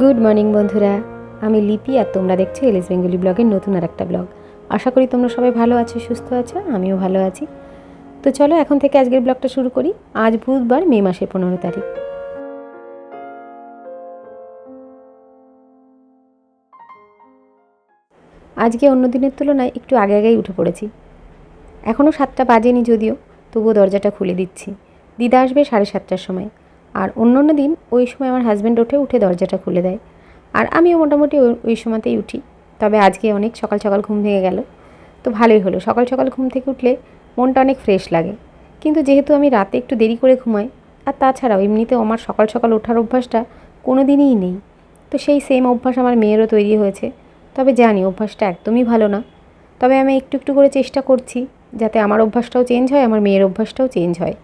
Good morning বন্ধুরা। আমি লিপি আর তোমরা দেখছ এলিস বেঙ্গলি ব্লগের নতুন আর একটা ব্লগ। আশা করি তোমরা সবাই ভালো আছো, সুস্থ আছো, আমিও ভালো আছি। তো চলো এখন থেকে আজকের ব্লগটা শুরু করি। আজ বুধবার, মে মাসের পনেরো তারিখ। আজকে অন্য দিনের তুলনায় একটু আগে আগেই উঠে পড়েছি। এখনও সাতটা বাজেনি যদিও, তবুও দরজাটা খুলে দিচ্ছি। দিদা আসবে সাড়ে সাতটার সময়। আর অন্য অন্য দিন ওই সময় আমার হাজব্যান্ড ওঠে, উঠে দরজাটা খুলে দেয়। আর আমিও মোটামুটি ওই- সময়তেই উঠি। তবে আজকে অনেক সকাল সকাল ঘুম ভেঙে গেল। তো ভালোই হলো। সকাল সকাল ঘুম থেকে উঠলে মনটা অনেক ফ্রেশ লাগে। কিন্তু যেহেতু আমি রাতে একটু দেরি করে ঘুমাই, আর তাছাড়াও এমনিতেও আমার সকাল সকাল ওঠার অভ্যাসটা কোনো দিনই নেই। তো সেই সেম অভ্যাস আমার মেয়েরও তৈরি হয়েছে। তবে জানি অভ্যাসটা একদমই ভালো না। তবে আমি একটু একটু করে চেষ্টা করছি যাতে আমার অভ্যাসটাও চেঞ্জ হয়, আমার মেয়ের অভ্যাসটাও চেঞ্জ হয়।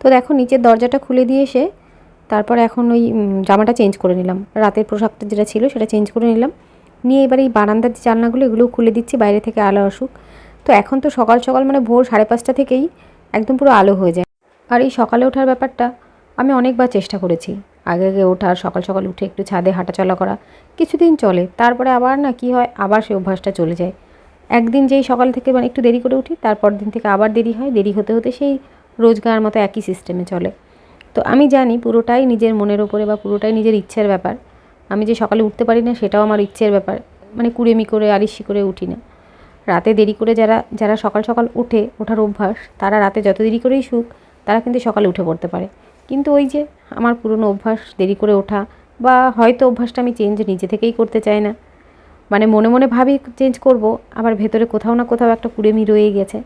তো দেখো, নিচের দরজাটা খুলে দিয়ে এসে তারপর এখন ওই জামাটা চেঞ্জ করে নিলাম। রাতের পোশাকটা যেটা ছিল সেটা চেঞ্জ করে নিলাম। নিয়ে এবার এই বারান্দার যে জানলাগুলো এগুলোও খুলে দিচ্ছি, বাইরে থেকে আলো আসুক। তো এখন তো সকাল সকাল মানে ভোর সাড়ে পাঁচটা থেকেই একদম পুরো আলো হয়ে যায়। আর এই সকালে ওঠার ব্যাপারটা আমি অনেকবার চেষ্টা করেছি। আগে আগে ওঠার, সকাল সকাল উঠে একটু ছাদে হাঁটাচলা করা। কিছুদিন চলে, তারপরে আবার না কি হয়, আবার সেই অভ্যাসটা চলে যায়। একদিন যেই সকাল থেকে মানে একটু দেরি করে উঠি, তারপর দিন থেকে আবার দেরি হয়। দেরি হতে হতে সেই রোজগার মতো একই সিস্টেমে চলে। তো আমি জানি পুরোটাই নিজের মনের ওপরে বা পুরোটাই নিজের ইচ্ছের ব্যাপার। আমি যে সকালে উঠতে পারি না, সেটাও আমার ইচ্ছের ব্যাপার। মানে কুড়েমি করে আরিসি করে উঠি না। রাতে দেরি করে যারা যারা সকাল সকাল উঠে ওঠার অভ্যাস, তারা রাতে যত দেরি করেই শুক, তারা কিন্তু সকালে উঠে পড়তে পারে। কিন্তু ওই যে আমার পুরনো অভ্যাস, দেরি করে ওঠা বা হয়তো অভ্যাসটা আমি চেঞ্জ নিজে থেকেই করতে চাই না। মানে মনে মনে ভাবি চেঞ্জ করব, আবার ভেতরে কোথাও না কোথাও একটা কুড়েমি রয়ে গেছে।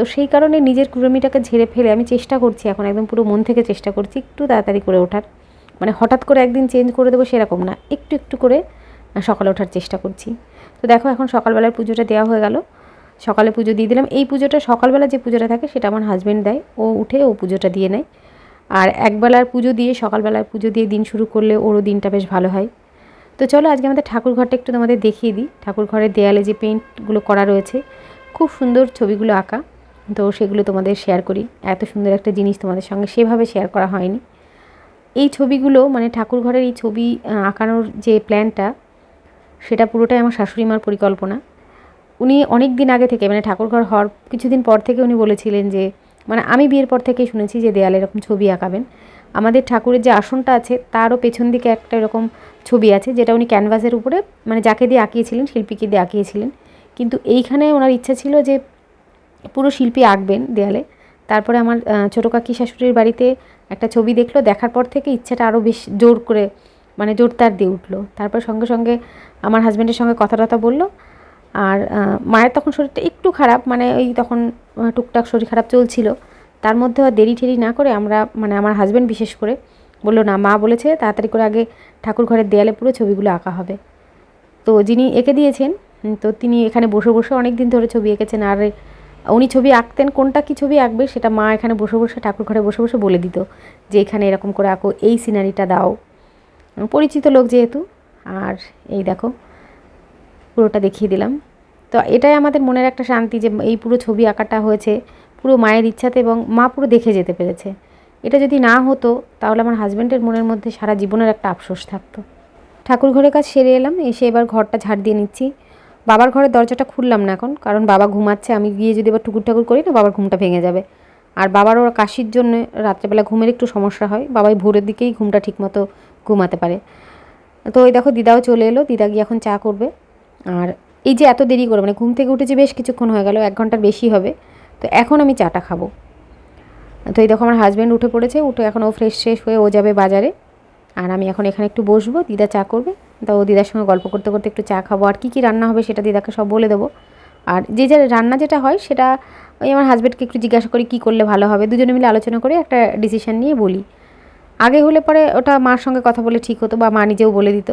তো সেই কারণে নিজের কুড়েমিটাকে ঝেড়ে ফেলে আমি চেষ্টা করছি এখন, একদম পুরো মন থেকে চেষ্টা করছি একটু তাড়াতাড়ি করে ওঠার। মানে হঠাৎ করে একদিন চেঞ্জ করে দেবো সেরকম না, একটু একটু করে সকালে ওঠার চেষ্টা করছি। তো দেখো এখন সকালবেলার পুজোটা দেওয়া হয়ে গেল। সকালে পুজো দিয়ে দিলাম। এই পুজোটা সকালবেলা যে পুজোটা থাকে সেটা আমার হাজব্যান্ড দেয়। ও উঠে ও পুজোটা দিয়ে নেয়। আর একবেলার পুজো দিয়ে, সকালবেলার পুজো দিয়ে দিন শুরু করলে ওরও দিনটা বেশ ভালো হয়। তো চলো আজকে আমাদের ঠাকুর ঘরটা একটু তোমাদের দেখিয়ে দিই। ঠাকুর ঘরের দেয়ালে যে পেন্টগুলো করা রয়েছে, খুব সুন্দর ছবিগুলো আঁকা। তো সেগুলো তোমাদের শেয়ার করি। এত সুন্দর একটা জিনিস তোমাদের সঙ্গে সেভাবে শেয়ার করা হয়নি। এই ছবিগুলো মানে ঠাকুর ঘরের এই ছবি আঁকানোর যে প্ল্যানটা সেটা পুরোটাই আমার শাশুড়ি মার পরিকল্পনা। উনি অনেক দিন আগে থেকে মানে ঠাকুরঘর হওয়ার কিছুদিন পর থেকে উনি বলেছিলেন যে মানে আমি বিয়ের পর থেকেই শুনেছি যে দেয়ালে এরকম ছবি আঁকাবেন। আমাদের ঠাকুরের যে আসনটা আছে, তারও পেছন দিকে একটা এরকম ছবি আছে, যেটা উনি ক্যানভাসের উপরে মানে যাকে দিয়ে আঁকিয়েছিলেন, শিল্পীকে দিয়ে আঁকিয়েছিলেন। কিন্তু এইখানে ওনার ইচ্ছা ছিল যে পুরো শিল্পী আঁকবেন দেয়ালে। তারপরে আমার ছোটো কাকি শাশুড়ির বাড়িতে একটা ছবি দেখল, দেখার পর থেকে ইচ্ছাটা আরও বেশ জোর করে মানে জোরদার দিয়ে উঠল। তারপর সঙ্গে সঙ্গে আমার হাজব্যান্ডের সঙ্গে কথা টথা বলল। আর মায়ের তখন শরীরটা একটু খারাপ মানে ওই তখন টুকটাক শরীর খারাপ চলছিল। তার মধ্যে দেরি ঠেরি না করে আমরা মানে আমার হাজব্যান্ড বিশেষ করে বলল, না, মা বলেছে তাড়াতাড়ি করে আগে ঠাকুর ঘরের দেয়ালে পুরো ছবিগুলো আঁকা হবে। তো যিনি এঁকে দিয়েছেন, তো তিনি এখানে বসে বসে অনেক দিন ধরে ছবি এঁকেছেন। আর উনি ছবি আঁকতেন, কোনটা কি ছবি আঁকবে সেটা মা এখানে বসে বসে, ঠাকুর ঘরে বসে বসে বলে দিত যে এখানে এরকম করে আঁকো, এই সিনারিটা দাও। পরিচিত লোক যেহেতু, আর এই দেখো, পুরোটা দেখিয়ে দিলাম। তো এটাই আমাদের মনের একটা শান্তি যে এই পুরো ছবি আঁকাটা হয়েছে, পুরো মায়ের ইচ্ছাতে এবং মা পুরো দেখে যেতে পেরেছে। এটা যদি না হতো, তাহলে আমার হাজব্যান্ডের মনের মধ্যে সারা জীবনের একটা আফসোস থাকতো। ঠাকুর ঘরের কাজ সেরে এলাম, এসে এবার ঘরটা ঝাড় দিয়ে নিচ্ছি। বাবার ঘরের দরজাটা খুললাম না এখন, কারণ বাবা ঘুমাচ্ছে, আমি গিয়ে যদি এবার টুকুর ঠাকুর করি না, বাবার ঘুমটা ভেঙে যাবে। আর বাবার ওর কাশির জন্য রাত্রেবেলা ঘুমের একটু সমস্যা হয়, বাবাই ভোরের দিকেই ঘুমটা ঠিকমতো ঘুমাতে পারে। তো ওই দেখো দিদাও চলে এলো, দিদা গিয়ে এখন চা করবে। আর এই যে এত দেরি করে মানে ঘুম থেকে উঠেছে বেশ কিছুক্ষণ হয়ে গেল, এক ঘণ্টার বেশি হবে, তো এখন আমি চাটা খাব। তো এই দেখো আমার হাজব্যান্ড উঠে পড়েছে, উঠে এখন ও ফ্রেশ ফ্রেশ হয়ে ও যাবে বাজারে। আর আমি এখন এখানে একটু বসবো, দিদা চা করবে। তা ও দিদার সঙ্গে গল্প করতে করতে একটু চা খাব। আর কী কী রান্না হবে সেটা দিদাকে সব বলে দেবো। আর যে যে রান্না যেটা হয় সেটা ওই আমার হাজব্যান্ডকে একটু জিজ্ঞাসা করি, কী করলে ভালো হবে? দুজনে মিলে আলোচনা করে একটা ডিসিশন নিয়ে বলি। আগে হলে পরে ওটা মার সঙ্গে কথা বলে ঠিক হতো বা মা নিজেও বলে দিত।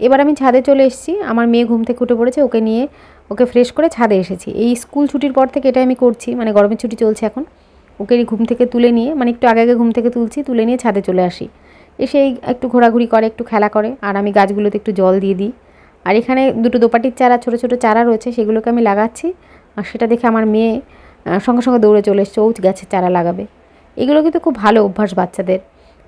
এবার আমি ছাদে চলে এসেছি। আমার মেয়ে ঘুম থেকে উঠে পড়েছে, ওকে নিয়ে ওকে ফ্রেশ করে ছাদে এসেছি। এই স্কুল ছুটির পর থেকে এটাই আমি করছি মানে গরমের ছুটি চলছে এখন। ওকে ঘুম থেকে তুলে নিয়ে মানে একটু আগে আগে ঘুম থেকে তুলছি, তুলে নিয়ে ছাদে চলে আসি। এসে এই একটু ঘোরাঘুরি করে, একটু খেলা করে, আর আমি গাছগুলোতে একটু জল দিয়ে দিই। আর এখানে দুটো দোপাটির চারা, ছোটো ছোটো চারা রয়েছে, সেগুলোকে আমি লাগাচ্ছি। আর সেটা দেখে আমার মেয়ে সঙ্গে সঙ্গে দৌড়ে চলে এসছে, ও গাছের চারা লাগাবে। এগুলো কিন্তু খুব ভালো অভ্যাস বাচ্চাদের।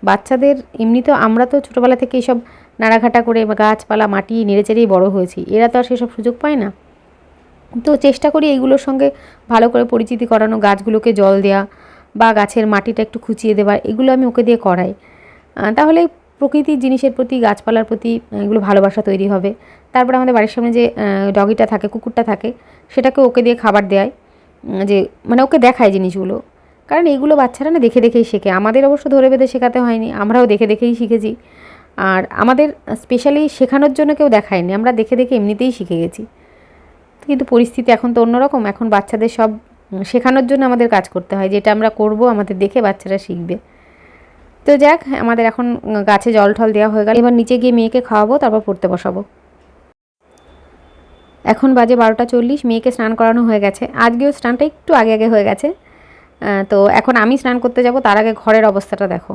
বাচ্চাদের এমনি তো আমরা তো ছোটোবেলা থেকে এইসব নাড়াঘাটা করে গাছপালা, মাটি নেড়েচেড়েই বড় হয়েছি। এরা তো আর সেসব সুযোগ পায় না। তো চেষ্টা করি এইগুলোর সঙ্গে ভালো করে পরিচিতি করানো, গাছগুলোকে জল দেওয়া বা গাছের মাটিটা একটু খুঁচিয়ে দেওয়া, এগুলো আমি ওকে দিয়ে করাই। তাহলে প্রকৃতির জিনিসের প্রতি, গাছপালার প্রতি এগুলো ভালোবাসা তৈরি হবে। তারপরে আমাদের বাড়ির সামনে যে ডগিটা থাকে, কুকুরটা থাকে, সেটাকে ওকে দিয়ে খাবার দেয় যে মানে ওকে দেখায় জিনিসগুলো। কারণ এইগুলো বাচ্চারা না দেখে দেখেই শেখে। আমাদের অবশ্য ধরে বেঁধে শেখাতে হয়নি, আমরাও দেখে দেখেই শিখেছি। আর আমাদের স্পেশালি শেখানোর জন্য কেউ দেখায়নি, আমরা দেখে দেখে এমনিতেই শিখে গেছি। কিন্তু পরিস্থিতি এখন তো অন্যরকম, এখন বাচ্চাদের সব শেখানোর জন্য আমাদের কাজ করতে হয়। যেটা আমরা করব, আমাদের দেখে বাচ্চারা শিখবে। তো যাক, আমাদের এখন গাছে জল টল দেওয়া হয়ে গেল। এবার নিচে গিয়ে মেয়েকে খাওয়াবো, তারপর পড়তে বসাবো। এখন বাজে বারোটা চল্লিশ, মেয়েকে স্নান করানো হয়ে গেছে। আজকেও স্নানটা একটু আগে আগে হয়ে গেছে। তো এখন আমি স্নান করতে যাব, তার আগে ঘরের অবস্থাটা দেখো।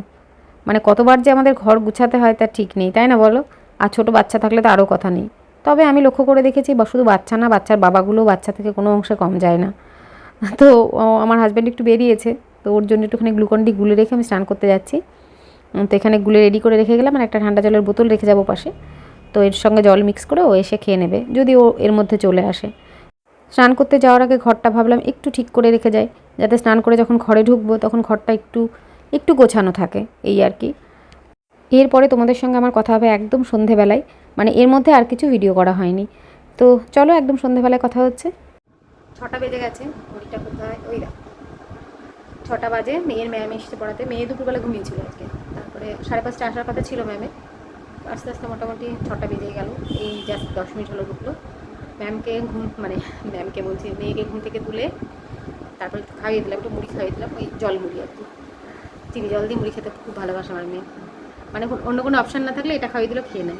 মানে কতবার যে আমাদের ঘর গুছাতে হয় তার ঠিক নেই, তাই না বলো? আর ছোটো বাচ্চা থাকলে তো আরও কথা নেই। তবে আমি লক্ষ্য করে দেখেছি, বা শুধু বাচ্চা না, বাচ্চার বাবাগুলো বাচ্চা থেকে কোনো অংশে কম যায় না। তো আমার হাজব্যান্ড একটু বেরিয়েছে। তো ওর জন্য একটুখানি গ্লুকন ডি গুলে রেখে আমি স্নান করতে যাচ্ছি। তো এখানে গুলে রেডি করে রেখে গেলাম, আর একটা ঠান্ডা জলের বোতল রেখে যাব পাশে। তো এর সঙ্গে জল মিক্স করে ও এসে খেয়ে নেবে, যদি ও এর মধ্যে চলে আসে। স্নান করতে যাওয়ার আগে ঘরটা ভাবলাম একটু ঠিক করে রেখে যাই, যাতে স্নান করে যখন ঘরে ঢুকবো তখন ঘরটা একটু একটু গোছানো থাকে, এই আর কি। এরপরে তোমাদের সঙ্গে আমার কথা হবে একদম সন্ধেবেলায় মানে এর মধ্যে আর কিছু ভিডিও করা হয়নি। তো চলো একদম সন্ধেবেলায় কথা হচ্ছে। ছটা বেজে গেছে, ঘড়িটা কোথায়? ওই দেখো। ছটা বাজে, মেয়ের ম্যাম এসেছে পড়াতে। মেয়ে দুপুরবেলা ঘুমিয়েছিল আজকে। তারপরে সাড়ে পাঁচটা আসার কথা ছিল ম্যামে আস্তে আস্তে মোটামুটি ছটা বেজে গেল। এই জাস্ট দশ মিনিট হলো ঢুকলো। ম্যামকে ঘুম মানে ম্যামকে বলছি, মেয়েকে ঘুম থেকে তুলে তারপরে একটু খাইয়ে দিলাম, একটু মুড়ি খাইয়ে দিলাম, ওই জল মুড়ি আর কি। চিনি জল দিয়ে মুড়ি খেতে খুব ভালোবাসে আমার মেয়ে। মানে অন্য কোনো অপশান না থাকলে এটা খাইয়ে দিলেও খেয়ে নেয়।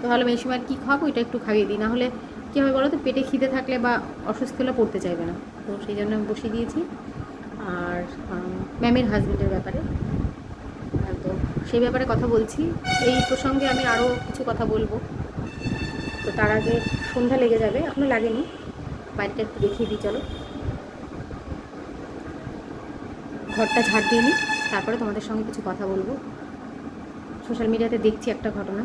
তো ভালো এই সময় কী খাওয়াবো এটা একটু খাইয়ে দিই। নাহলে কী হবে বলো তো পেটে খিদে থাকলে বা অসুস্থ হলে পড়তে চাইবে না। তো সেই জন্য আমি বসিয়ে দিয়েছি। আর ম্যামের হাজবেন্ডের ব্যাপারে। তো সেই ব্যাপারে কথা বলছি। এই প্রসঙ্গে আমি আরও কিছু কথা বলব। তো তার আগে সন্ধ্যা লেগে যাবে এখনও লাগেনি। বাড়িটা একটু দেখিয়ে দিই, চলো। ঘরটা ঝাড় দিয়ে নিই, তারপরে তোমাদের সঙ্গে কিছু কথা বলব। সোশ্যাল মিডিয়াতে দেখছি একটা ঘটনা,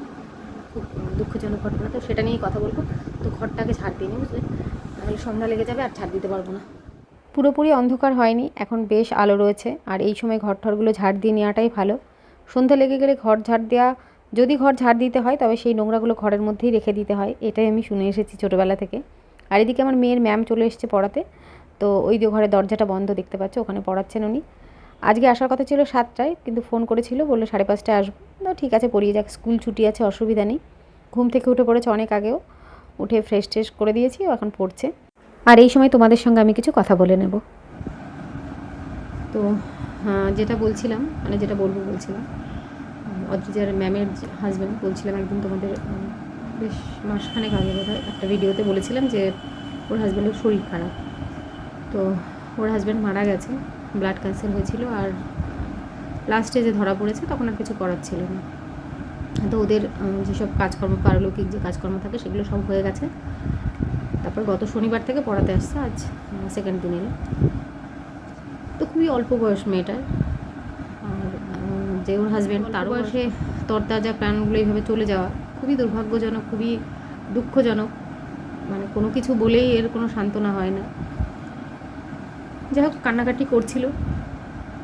খুব দুঃখজনক ঘটনা, তো সেটা নিয়েই কথা বলব। তো ঘরটাকে ঝাড় দিয়ে নিই, বুঝলে? নাহলে সন্ধ্যা লেগে যাবে আর ঝাড় দিতে পারব না। পুরোপুরি অন্ধকার হয়নি, এখন বেশ আলো রয়েছে, আর এই সময় ঘর ঠরগুলো ঝাড় দিয়ে নেওয়াটাই ভালো। সন্ধ্যা লেগে গেলে ঘর ঝাড় দেওয়া যদি ঘর ঝাড় দিতে হয়, তবে সেই নোংরাগুলো ঘরের মধ্যেই রেখে দিতে হয়, এটাই আমি শুনে এসেছি ছোটোবেলা থেকে। আর এদিকে আমার মেয়ের ম্যাম চলে এসেছে পড়াতে, তো ওই যে ঘরের দরজাটা বন্ধ দেখতে পাচ্ছ, ওখানে পড়াচ্ছেন উনি। আজকে আসার কথা ছিল সাতটায়, কিন্তু ফোন করেছিল, বলল সাড়ে পাঁচটায় আসব। তো ঠিক আছে, পড়িয়ে যাক, স্কুল ছুটি আছে, অসুবিধা নেই। ঘুম থেকে উঠে পড়েছে অনেক আগেও। উঠে ফ্রেশ ট্রেশ করে দিয়েছি, ও এখন পড়ছে। আর এই সময় তোমাদের সঙ্গে আমি কিছু কথা বলে নেব। তো হ্যাঁ, যেটা বলছিলাম মানে যেটা বলব বলছিলাম অদ্রিজার ম্যামের হাজব্যান্ড বলছিলাম একদিন তোমাদের বেশ মাসখানেক আগে বোধ একটা ভিডিওতে বলেছিলাম যে ওর হাজব্যান্ডের শরীর খারাপ। তো ওর হাজব্যান্ড মারা গেছে ব্লাড ক্যান্সার হয়েছিল আর লাস্টে যে ধরা পড়েছে তখন আর কিছু করার ছিল না। তো ওদের যেসব কাজকর্ম পারলৌকিক যে কাজকর্ম থাকে সেগুলো সব হয়ে গেছে। তারপর গত শনিবার থেকে পড়াতে আসছে আজ সেকেন্ড দিন এলো। তো খুবই অল্প বয়স মেয়েটার। আর যে ওর হাজব্যান্ড তার বয়সে। তরতাজা প্ল্যানগুলো এইভাবে চলে যাওয়া খুবই দুর্ভাগ্যজনক খুবই দুঃখজনক। মানে কোনো কিছু বলেই এর কোনো সান্ত্বনা হয় না। যাই হোক কান্নাকাটি করছিল।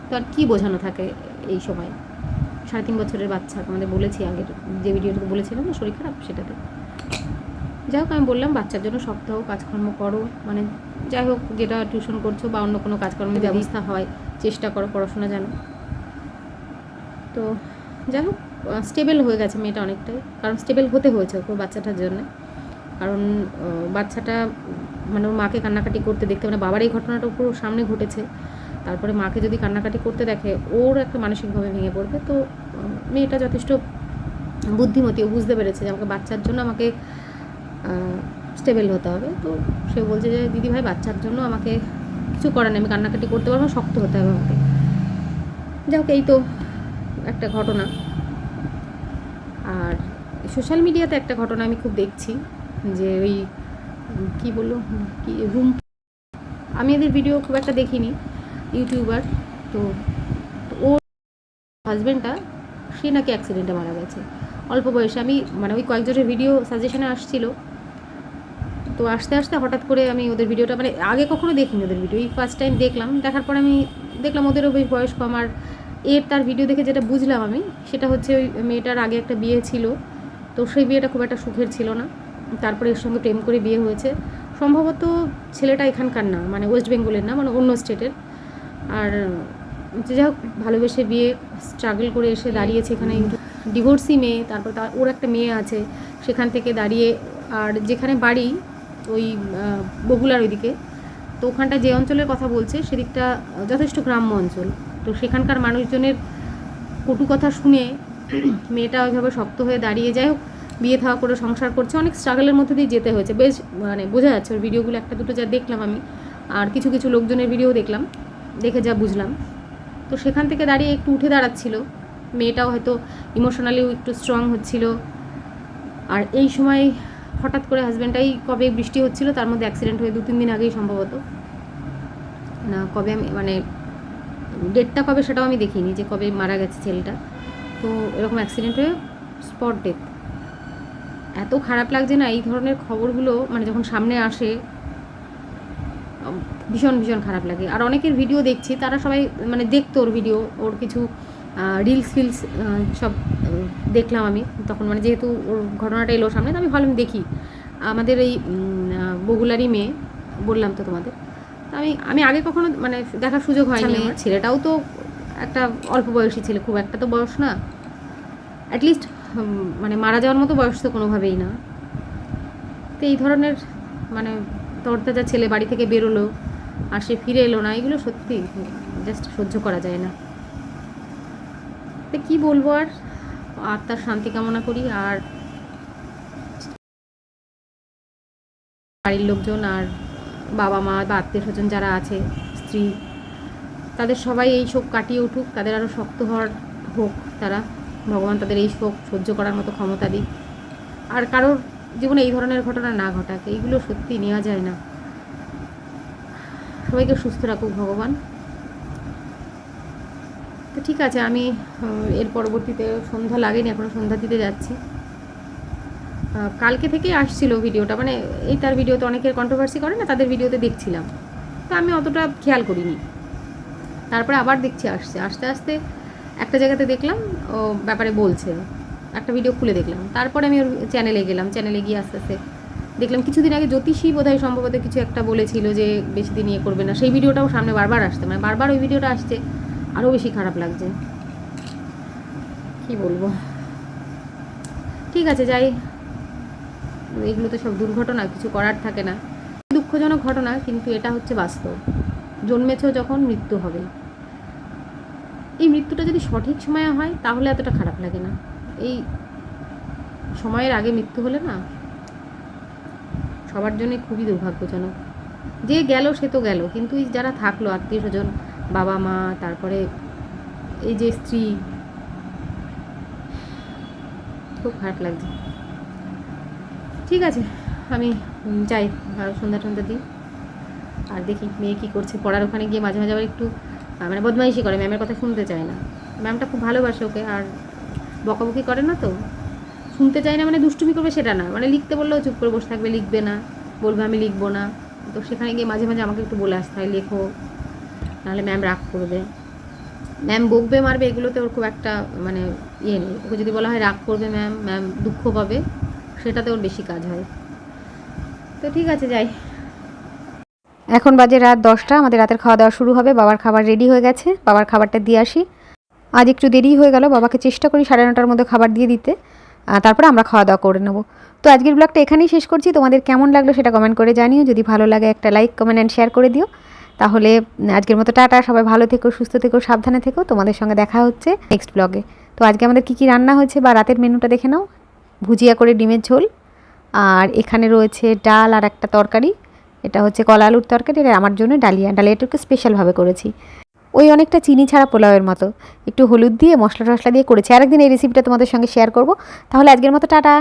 তো আর কী বোঝানো থাকে এই সময়? সাড়ে তিন বছরের বাচ্চা তোমাদের বলেছি আগের যে ভিডিওটাতে বলেছিলাম না শরীর খারাপ সেটাতে। যাই হোক আমি বললাম বাচ্চার জন্য সপ্তাহ কাজকর্ম করো। মানে যাই হোক যেটা টিউশন করছ বা অন্য কোনো কাজকর্মের ব্যবস্থা। হয় চেষ্টা করো পড়াশোনা জানো তো যাই হোক স্টেবল হয়ে গেছে মেয়েটা অনেকটাই। কারণ স্টেবল হতে হয়েছে ওকে বাচ্চাটার জন্য। কারণ বাচ্চাটা মানে ওর মাকে কান্নাকাটি করতে দেখতে মানে বাবার এই ঘটনাটা পুরো সামনে ঘটেছে। তারপরে মাকে যদি কান্নাকাটি করতে দেখে ওর একটা মানসিকভাবে ভেঙে পড়বে। তো মেয়েটা যথেষ্ট বুদ্ধিমতী ও বুঝতে পেরেছে যে আমাকে বাচ্চার জন্য আমাকে স্টেবল হতে হবে। তো সে বলছে যে, দিদি ভাই, বাচ্চার জন্য আমাকে কিছু করার নেই। আমি কান্নাকাটি করতে পারব শক্ত হতে হবে আমাকে। যাই হোক এই তো একটা ঘটনা। আর সোশ্যাল মিডিয়াতে একটা ঘটনা আমি খুব দেখছি যে, ওই কি বলল? কি রুম আমি এদের ভিডিও খুব একটা দেখিনি ইউটিউবার তো ওর হাজব্যান্ডটা সে নাকি অ্যাক্সিডেন্টে মারা গেছে। অল্প বয়সে। আমি মানে ওই কয়েকজনের ভিডিও সাজেশনে আসছিল। তো আস্তে আস্তে হঠাৎ করে আমি ওদের ভিডিওটা মানে আগে কখনো দেখিনি ওদের ভিডিও এই ফার্স্ট টাইম দেখলাম, দেখার পর আমি দেখলাম ওদেরও বেশ বয়স কম। আর এর তার ভিডিও দেখে যেটা বুঝলাম আমি, সেটা হচ্ছে ওই মেয়েটার আগে একটা বিয়ে ছিল। তো সেই বিয়েটা খুব একটা সুখের ছিল না। তারপরে এর সঙ্গে প্রেম করে বিয়ে হয়েছে। সম্ভবত ছেলেটা এখানকার না মানে ওয়েস্ট বেঙ্গলের না মানে অন্য স্টেটের আর যে যাই হোক, ভালোবেসে বিয়ে স্ট্রাগল করে এসে দাঁড়িয়েছে এখানে ডিভোর্সি মেয়ে, তারপর তার, ওর একটা মেয়ে আছে, সেখান থেকে দাঁড়িয়ে, আর যেখানে বাড়ি ওই বগুলার ওইদিকে। তো ওখানটা যে অঞ্চলের কথা বলছে, সেদিকটা যথেষ্ট গ্রাম্য অঞ্চল। তো সেখানকার মানুষজনের কটু কথা শুনে মেয়েটা ওইভাবে শক্ত হয়ে দাঁড়িয়ে যাই হোক, বিয়ে থাওয়া করে সংসার করছে, অনেক স্ট্রাগলের মধ্যে দিয়ে যেতে হয়েছে। বেশ মানে বোঝা যাচ্ছে ওর ভিডিওগুলো একটা দুটো যা দেখলাম আমি, আর কিছু কিছু লোকজনের ভিডিও দেখলাম, দেখে যা বুঝলাম। তো সেখান থেকে দাঁড়িয়ে একটু উঠে দাঁড়াচ্ছিল। মেয়েটাও হয়তো ইমোশনালিও একটু স্ট্রং হচ্ছিল। আর এই সময় হঠাৎ করে হাজব্যান্ডটাই কবে বৃষ্টি হচ্ছিল, তার মধ্যে অ্যাক্সিডেন্ট হয়ে দু তিন দিন আগেই সম্ভবত। না, কবে আমি মানে ডেটটা কবে সেটাও আমি দেখিনি যে কবে মারা গেছে ছেলেটা। তো এরকম অ্যাক্সিডেন্ট হয়ে স্পট ডেথ এত খারাপ লাগছে না, এই ধরনের খবরগুলো মানে যখন সামনে আসে ভীষণ ভীষণ খারাপ লাগে। আর অনেকের ভিডিও দেখছি, তারা সবাই মানে দেখতো ওর ভিডিও ওর কিছু রিলস ফিলস সব দেখলাম আমি। তখন মানে যেহেতু ওর ঘটনাটা এলো সামনে তো আমি ভাবলাম দেখি। আমাদের এই বগুলারই মেয়ে বললাম তো তোমাদের। আমি আমি আগে কখনো মানে দেখার সুযোগ হয়নি আমার। ছেলেটাও তো একটা অল্প বয়সী ছেলে খুব একটা তো বয়স না। অ্যাটলিস্ট মানে মারা যাওয়ার মতো বয়স তো কোনোভাবেই না। তো এই ধরনের মানে তরতাজা ছেলে বাড়ি থেকে বেরোলো আর সে ফিরে এলো না। এগুলো সত্যি জাস্ট সহ্য করা যায় না। তো কী বলব আর? আত্মার শান্তি কামনা করি, আর বাড়ির লোকজন আর বাবা মা বা আত্মীয় স্বজন যারা আছে, স্ত্রী, তাদের সবাই এই শোক কাটিয়ে উঠুক, তাদের আরও শক্ত হওয়ার হোক তারা। ভগবান তাদের এই শোক সহ্য করার মতো ক্ষমতা দিক। আর কারোর জীবনে এই ধরনের ঘটনা না ঘটাক, এইগুলো সত্যি নেওয়া যায় না। সবাইকে সুস্থ রাখুক ভগবান। ঠিক আছে, আমি এর পরবর্তীতে সন্ধ্যা লাগেনি এখনও সন্ধ্যা দিতে যাচ্ছি। কালকে থেকেই আসছিল ভিডিওটা মানে এই তার ভিডিওতে অনেকের কন্ট্রোভার্সি করে না, তাদের ভিডিওতে দেখছিলাম। তো আমি অতটা খেয়াল করিনি। তারপরে আবার দেখছি, আসছে। আস্তে আস্তে একটা জায়গাতে দেখলাম, ও ব্যাপারে বলছে। একটা ভিডিও খুলে দেখলাম। তারপরে আমি ওর চ্যানেলে গেলাম। চ্যানেলে গিয়ে আস্তে আস্তে দেখলাম, কিছুদিন আগে জ্যোতিষী বোধহয় সম্ভবত কিছু একটা বলেছিল যে বেশি দিন ইয়ে করবে না। সেই ভিডিওটাও সামনে বারবার আসছে মানে বারবার ওই ভিডিওটা আসছে। আরও বেশি খারাপ লাগছে। কি বলব? ঠিক আছে, যাই। এগুলো তো সব দুর্ঘটনা, কিছু করার থাকে না। দুঃখজনক ঘটনা, কিন্তু এটা হচ্ছে বাস্তব। জন্মেছেও যখন মৃত্যু হবে। এই মৃত্যুটা যদি সঠিক সময়ে হয়, তাহলে এতটা খারাপ লাগে না। এই সময়ের আগে মৃত্যু হলে না, সবার জন্যই খুবই দুর্ভাগ্যজনক। যে গেল সে তো গেল, কিন্তু যারা থাকল, আত্মীয় স্বজন বাবা মা, তারপরে এই যে স্ত্রী। খুব খারাপ লাগছে। ঠিক আছে, আমি যাই ভালো সন্ধ্যা টন্ধ্যা দিই। আর দেখি মেয়ে কী করছে। পড়ার ওখানে গিয়ে মাঝে মাঝে আবার একটু মানে বদমাইশি করে। ম্যামের কথা শুনতে চায় না। ম্যামটা খুব ভালোবাসে ওকে, আর বকাবকি করে না তো? শুনতে চায় না মানে দুষ্টুমি করবে সেটা না। মানে লিখতে বললেও চুপ করে বসে থাকবে, লিখবে না। বলবে আমি লিখব না। তো সেখানে গিয়ে মাঝে মাঝে আমাকে একটু বলে আসতে হয়, লেখো। নাহলে ম্যাম রাগ করবে। ম্যাম বকবে, মারবে, এগুলোতে ওর খুব একটা মানে ইয়ে নেই। ওকে যদি বলা হয় রাগ করবে ম্যাম ম্যাম দুঃখ পাবে, সেটাতে ওর বেশি কাজ হয়। তো ঠিক আছে, যাই। এখন বাজে রাত দশটা, আমাদের রাতের খাওয়া দাওয়া শুরু হবে, বাবার খাবার রেডি হয়ে গেছে, বাবার খাবারটা দিয়ে আসি। আজ একটু দেরি হয়ে গেল, বাবাকে চেষ্টা করি সাড়ে নটার মধ্যে খাবার দিয়ে দিতে। তারপরে আমরা খাওয়া দাওয়া করে নেব। তো আজকের ব্লগটা এখানেই শেষ করছি, তোমাদের কেমন লাগল সেটা কমেন্ট করে জানিও, যদি ভালো লাগে একটা লাইক কমেন্ট অ্যান্ড শেয়ার করে দিও। তাহলে আজকের মতো টাটা, সবাই ভালো থেকো, সুস্থ থেকো, সাবধানে থেকো। তোমাদের সঙ্গে দেখা হচ্ছে নেক্সট ব্লগে তো আজকে আমাদের কী কী রান্না হয়েছে বা রাতের মেনুটা দেখে নাও। ভুজিয়া করে ডিমের ঝোল। আর এখানে রয়েছে ডাল আর একটা তরকারি। এটা হচ্ছে কলা আলুর তরকারি। এটা আমার জন্য ডালিয়া। ডালিয়াটাকে স্পেশালভাবে করেছি। ওই অনেকটা চিনি ছাড়া পোলাওয়ের মতো। একটু হলুদ দিয়ে মশলা টশলা দিয়ে করেছি। আরেকদিন এই রেসিপিটা তোমাদের সঙ্গে শেয়ার করব। তাহলে আজকের মতো টাটা।